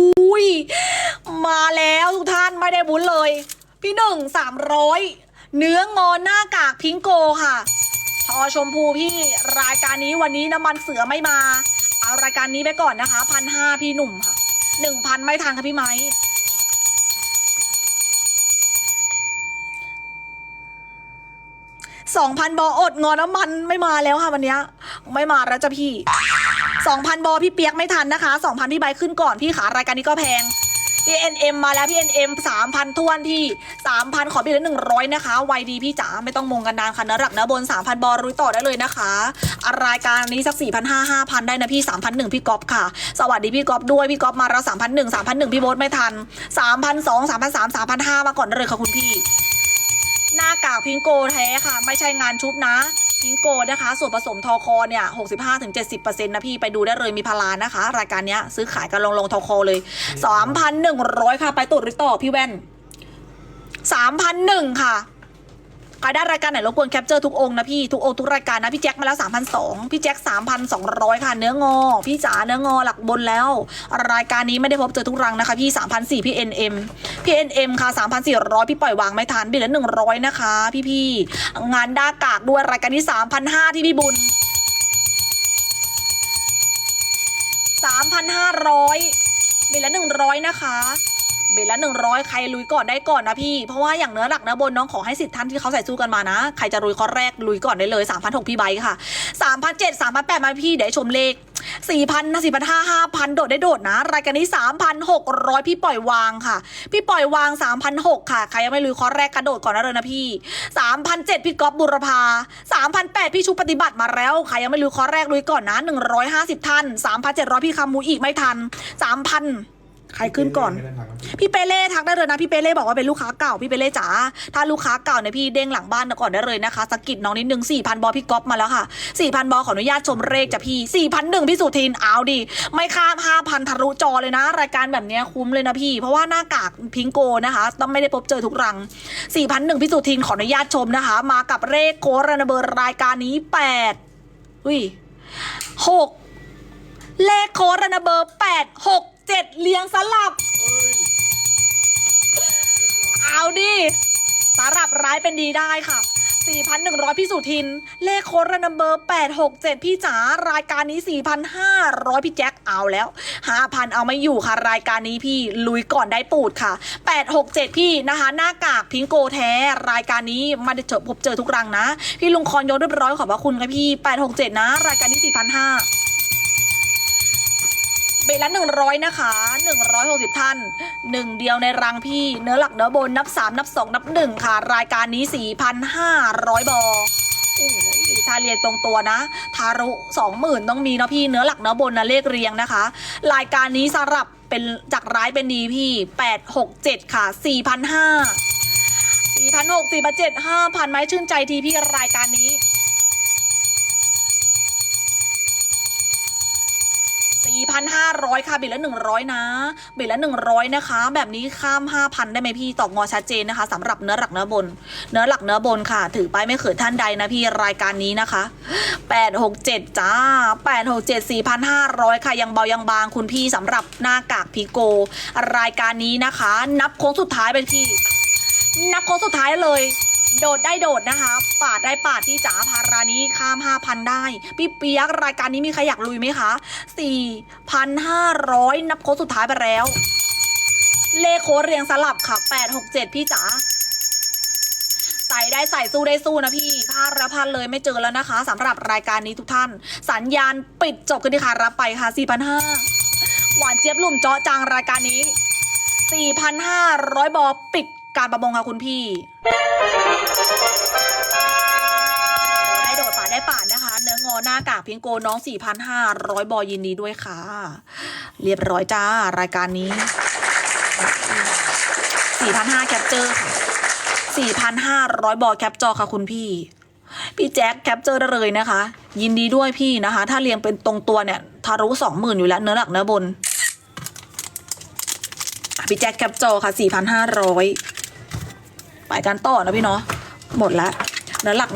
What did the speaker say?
อุ้ยมาแล้วทุกท่านไม่ได้บุญเลย พี่หนึ่งสามร้อยเนื้องอนหน้ากากพิงโกค่ะทอชมพูพี่รายการนี้วันนี้น้ำมันเสือไม่มา เอารายการนี้ไปก่อนนะคะพันห้าพี่หนุ่มค่ะหนึ่งพันไม่ทันค่ะพี่ไม้สองพันบออดงอน้ำมันไม่มาแล้วค่ะวันนี้ไม่มาแล้วจ้ะพี่ สองพันบอพี่เปียกไม่ทันนะคะสองพันพี่ใบขึ้นก่อนพี่ขารายการนี้ก็แพงพี่เอ็นเอ็มมาแล้วพี่เอ็นเอ็มสามพันทวนพี่สามพันขอพี่เหลือหนึ่งร้อยนะคะไวดีพี่จ๋าไม่ต้องมงกันนานค่ะนื้อหลักนื้อบนสามพันบอรุยต่อได้เลยนะคะรายการนี้สักสี่พันห้าห้าพันได้นะพี่สามพันหนึ่งพี่ก๊อฟค่ะ สวัสดีพี่ก๊อฟด้วยพี่ก๊อฟมาแล้วสามพันหนึ่งสามพันหนึ่งพี่โบ๊ทไม่ทันสามพันสองสามพันสามสามพันห้ามาก่อนได้เลยค่ะคุณพี่ หน้ากากพิงโกแท้ค่ะ ไม่ใช่งานชุบนะ พิงโกนะคะ ส่วนผสมทอคอเนี่ย65-70%นะพี่ไปดูได้เลยมีพารานะคะ รายการเนี้ยซื้อขายกันลงลงทอคอเลย3,100ค่ะ ไปตุดริต่อพี่แว่น3,001ค่ะ ใครได้รายการไหนรบกวนแคปเจอร์ทุกองค์นะพี่ทุกองค์ทุกรายการนะพี่แจ็คมาแล้ว3,200พี่แจ็ค3,200 ค่ะ เนื้องอ พี่จ๋าเนื้องอหลักบนแล้ว รายการนี้ไม่ได้พบเจอทุกรังนะคะพี่3,400พี่ NM พี่ NM ค่ะ3,400พี่ปล่อยวางไม่ทันบิลละ100 นะคะพี่พี่ๆงานด้ากากด้วยรายการที่3,500ที่พี่บุญ3,500บิลละ100 นะคะ บิลละ100ใครลุยก่อนได้ก่อนนะพี่ เพราะว่าอย่างเนื้อหลักเนื้อบนน้องขอให้สิทธิ์ท่านที่เขาใส่สู้กันมานะ ใครจะลุยข้อแรกลุยก่อนได้เลย3,600พี่ใบค่ะ3,700 3,800มพันแปดมาพี่เดี๋ยวชมเลข4,000นนะ4,500 5,000โดดได้โดดนะ รายการนี้3,600พี่ปล่อยวางค่ะ พี่ปล่อยวาง3,600ค่ะ ใครยังไม่ลุยข้อแรกกระโดดก่อนนะเลยนะพี่3,700พี่ก๊อฟบุรพา3,800พี่ชุบปฏิบัติมาแล้ว ใครยังไม่ลุยข้อแรกลุยก่อนนะ150ท่าน3,700พี่คำมูอีกไม่ทัน3,000 ใครขึ้นก่อนไม่ได้ทักครับพี่เปเล่ทักได้เลยนะพี่เปเล่บอกว่าเป็นลูกค้าเก่าพี่เปเล่จ๋าถ้าลูกค้าเก่าเนี่ยพี่เด้งหลังบ้านก่อนได้เลยนะคะสกกิดน้องนิดนึงสี่พันบอพี่ก๊อฟมาแล้วค่ะสี่พันบอขออนุญาตชมเลขจ้ะพี่สี่พันหนึ่งพี่สุทินเอาดิไม่ข้ามห้าพันทะลุจอเลยนะ รายการแบบเนี้ยคุ้มเลยนะพี่ เพราะว่าหน้ากากพิงโกนะคะ ต้องไม่ได้พบเจอทุกรังสี่พันหนึ่งพี่สุทินขออนุญาตชมนะคะ มากับเลขโคดระเบอร์รายการนี้แปดอุ้ยหกเลขโคดระเบอร์แปดหก เจ็ดเรียงสลับ เอาดิสารับร้ายเป็นดีได้ค่ะ 4,100 พี่สุทิน เลขโค้ดระนัมเบอร์ 867 พี่จ๋ารายการนี้ 4,500 พี่แจ็คเอาแล้ว 5,000 เอาไม่อยู่ค่ะ รายการนี้พี่ลุยก่อนได้ปูดค่ะ 867 พี่นะคะ หน้ากากพิงโกแท้ รายการนี้มาเจอพบเจอทุกรังนะ พี่ลุงคอนยกเรียบร้อยขอบพระคุณค่ะพี่ 867 นะ รายการนี้ 4,500 เบรละหนึ่งร้อยนะคะหนึ่งร้อยหกสิบท่านหนึ่งเดียวในรังพี่ เนื้อหลักเนื้อบนนับสามนับสองนับหนึ่งค่ะ รายการนี้สี่พันห้าร้อยบอโอ้ยถ้าเรียงตรงตัวนะ ทารุสองหมื่นต้องมีเนาะพี่เนื้อหลักเนื้อบนนะเลขเรียงนะคะ รายการนี้สลับเป็นจากร้ายเป็นดีพี่แปดหกเจ็ดค่ะสี่พันห้าสี่พันหกสี่พันเจ็ดห้าพันไม้ชื่นใจทีพี่รายการนี้ 4,500 ค่ะเบิลละ 100 นะ เบิลละ 100 นะคะ แบบนี้ข้าม 5,000 ได้ไหมพี่ตอกงอชัดเจนนะคะสำหรับเนื้อหลักเนื้อบน เนื้อหลักเนื้อบนค่ะ ถือไปไม่เขินท่านใดนะพี่รายการนี้นะคะ 867 จ้า 867 4,500 ค่ะ ยังเบายังบางคุณพี่สำหรับหน้ากากพิโก รายการนี้นะคะ นับโค้งสุดท้ายเป็นพี่ นับโค้งสุดท้ายเลย โดดได้โดดนะคะ ปาดได้ปาดพี่จ๋าพารานี้ข้าม 5,000 ได้พี่เปียกรายการนี้มีใครอยากลุยไหมคะ 4,500 นับโค้งสุดท้ายไปแล้ว เลขโค้ดเรียงสลับค่ะ 867 พี่จ๋าใส่ได้ใส่สู้ได้สู้นะพี่พลาดแล้วพลาดเลยไม่เจอแล้วนะคะสำหรับรายการนี้ทุกท่าน สัญญาณปิดจบกันที่ค่ะรับไปค่ะ 4,500 หวานเจี๊ยบหลุ่มเจาะจางรายการนี้ 4,500 บอปิดการประมงค่ะคุณพี่ ได้โดดป่าได้ป่านะคะ เนื้องอหน้ากากพิงโกน้อง 4,500 บอยินดีด้วยค่ะ เรียบร้อยจ้ารายการนี้ 4,500แคปเจอร์ค่ะ 4,500 บอแคปจอค่ะคุณพี่พี่แจ็คแคปเจอร์ได้เลยนะคะ ยินดีด้วยพี่นะคะ ถ้าเรียงเป็นตรงตัวเนี่ยทารุสองหมื่นอยู่แล้วเนื้อหลักเนื้อบนพี่แจ็คแคปจอค่ะ 4,500ไปการต่อนะพี่เนาะหมดละเนื้อหลัก